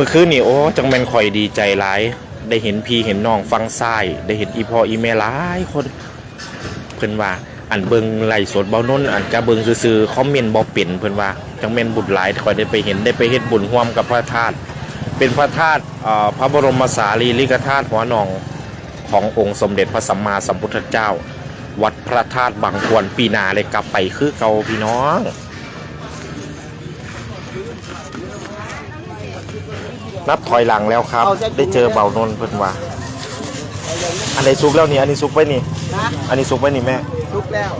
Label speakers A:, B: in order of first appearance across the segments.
A: มื่อคืนนี่โอ้จังแมนข่อยดีใจหลาย ได้เห็นพี่เห็นน้องฟังซ้ายได้เห็นอีพออีแม่หลายคนเพิ่นว่าอันเบิงไหลสดเบานนอันจะเบิงซื่อๆคอมเมนต์บ่เป็นเพิ่นว่าจังแม่นบุญหลายข่อยได้ไปเห็นได้ไปเฮ็ดบุญร่วมกับพระธาตุเป็นพระธาตุอ่อพระบรมสารีริกธาตุหัวนองขององค์สมเด็จพระสัมมาสัมพุทธเจ้า วัดพระธาตุบางควนปีนาเลยกลับไปคือเก่าพี่น้อง นับถอยหลังแล้วครับ ได้เจอเบานนท์เพิ่นว่า อันไหนซุกแล้วนี่ อันนี้ซุกไว้นี่
B: นะ
A: อันนี้ซุกไว้นี่แม่
B: ลุกแล้ว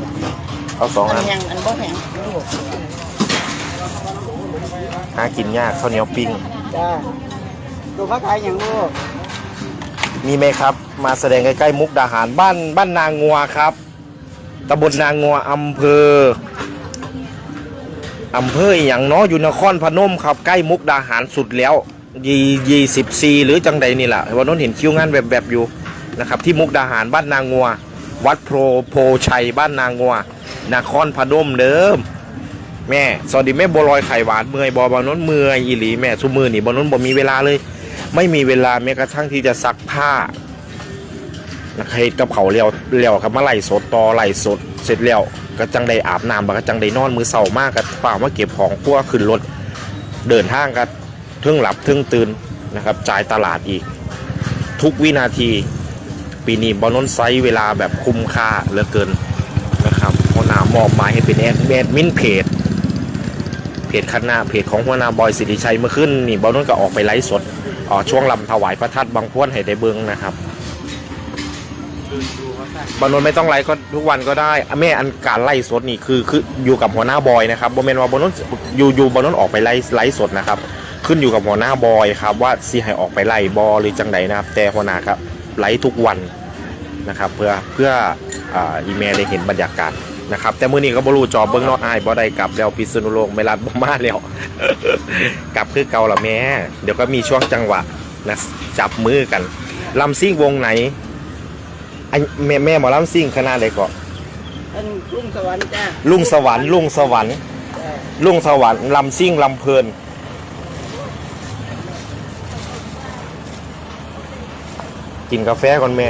A: เอาสอง
B: อั
A: อั
B: น
A: น
B: แห้งอันบ่แห้งลูก
A: หากินยากข้าวเหนียวปิ้ง
B: จ้าดูพระขายอย่างลูก
A: มีไหมครับ มาแสดงใกล้ๆมุกดาหารบ้านบ้านนางงัวครับตำบลนางงัวอำเภออำเภออหย่างเนาะอยู่นครพนมครับ ใกล้มุกดาหารสุดแล้ว ยี่ยี่สิบซีหรือจังใดนี่แหละวันนั้นเห็นคิวงานแบบแบบๆอยู่นะครับที่มุกดาหารบ้านนางงัว วัดโพโพชัยบ้านนางงัวนครพนมเดิม แม่สวัสดีแม่บัวลอยไข่หวานเมื่อยบอบานนเมื่อยอีหลีแม่สุมือนี่บานนบ่มีเวลาเลย ไม่มีเวลาแม้กระทั่งที่จะซักผ้านะเฮ็ดกับเขาเลี้ยวเลี้ยวครับมาไหลสดต่อไหลสดเสร็จแล้วก็จังได้อาบน้ำบักก็จังได้นอนมือเศร้ามากกับฝ่ามาเก็บของพวกขึ้นรถเดินทางกั ทึ่งหลับทึ่งตื่นนะครับจ่ายตลาดอีก ทุกวินาที ปีนี้บอลนนไซส์เวลาแบบคุ้มค่าเหลือเกินนะครับหัวหน้ามอบหมายให้เป็นแอดแอดมินเพจเพจคันหน้าเพจของหัวหน้าบอยสิริชัยเมื่อขึ้นนี่บอลนนก็ออกไปไลฟ์สดอ่อช่วงลำถวายพระธาตุบางพวนให้ได้เบิ้งนะครับบอลนนไม่ต้องไลฟ์ก็ทุกวันก็ได้แม่อันการไล่สดนี่คือคืออยู่กับหัวหน้าบอยนะครับบอมเมนว่าบอลนนอยู่อยู่บอลนนออกไปไล่ไลฟ์สดนะครับ ขึ้นอยู่กับหัวหน้าบอยครับว่าซีให้ออกไปไล่บอหรือจังไดนะครับ แต่หัวหน้าครับไลฟ์ทุกวันนะครับเพื่อเพื่ออ่าอีเมลได้เห็นบรรยากาศนะครับแต่มื้อนี้ก็บ่รู้จอเบิ่งเนอดอายบ่ได้กลับแล้วพิษณุโลกไม่รัดบ่มาแล้วกลับคือเก่าละแม่เดี๋ยวก็มีช่วงจังหวะนะจับมือกันลำซิ่งวงไหนไอ้แม่แม่หมอลำซิ่งคณะใดก็
B: อันลุงสวรรค์จ้า
A: ลุงสวรรค์ลุงสวรรค์
B: จ้า
A: ลุงสวรรค์ลำซิ่งลำเพลิน กินกาแฟก่อนแม่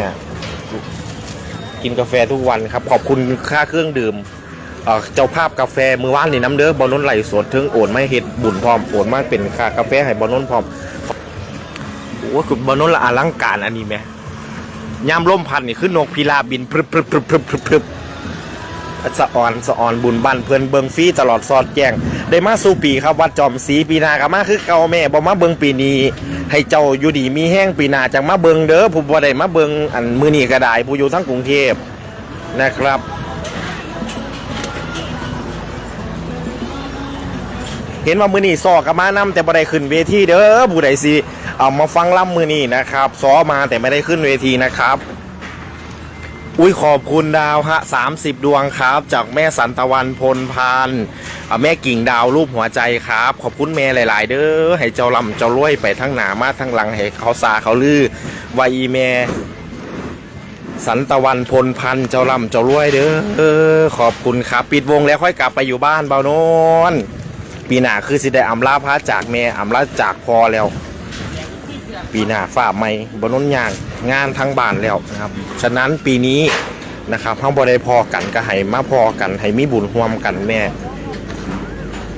A: กินกาแฟทุกวันครับ ขอบคุณค่าเครื่องดื่มเจ้าภาพกาแฟมือว่านนี่น้ำเด้อบอลนนไหลสดถึงโอนไม่เห็ดบุญพร้อมโอนมากเป็นค่ากาแฟให้บอลนนพร้อมโอ้คุณบอลนนละอลังการอันนี้ไหมยามล่มพันนี่คือนกพิราบบินพรึบพรึบพรึบพรึบพรึบพรึบ สะออนสะออนบุญบันเพื่อนเบิงฟรีตลอดสอดแจ้งได้มาสู่ปีครับวัดจอมศรีปีนากับมาคือเก่าแม่บ่มาเบิงปีนี้ ให้เจ้าอยู่ดีมีแห้งปีนาจังมาเบิงเด้อผู้บ่ได้มาเบิงอันมือนี้ก็ได้ผู้อยู่ทั้งกรุงเทพนะครับเห็นว่ามือนีซอกับมานำแต่บ่ได้ขึ้นเวทีเด้อผู้ใดสิเอามาฟังล่ำมือนีนะครับซอมาแต่ไม่ได้ขึ้นเวทีนะครับ อุ้ยขอบคุณดาวฮะ30ดวงครับ จากแม่สันตะวันพลพานอ่าแม่กิ่งดาวรูปหัวใจครับ ขอบคุณแม่หลาย ๆ เด้อให้เจ้าลำเจ้ารวยไปทั้งหนามาทั้งหลังให้เขาซาเขาลือวาอีแม่สันตะวันพลพันเจ้าลำเจ้ารวยเด้อขอบคุณครับ ปิดวงแล้วค่อยกลับไปอยู่บ้านเบาโนนปีหน้าคือสิได้อำลาพระจากแม่อำลาจากพอแล้ว ปีหน้าฝ่าไม่บนน้นยาง งานทั้งบ้านแล้วนะครับ ฉะนั้นปีนี้นะครับทั้งบได้พอกันก็ให้มาพอกันให้มีบุญห่วมกันแม่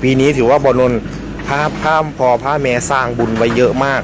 A: ปีนี้ถือว่าบนนนพาพาพอพาแม่สร้างบุญไว้เยอะมาก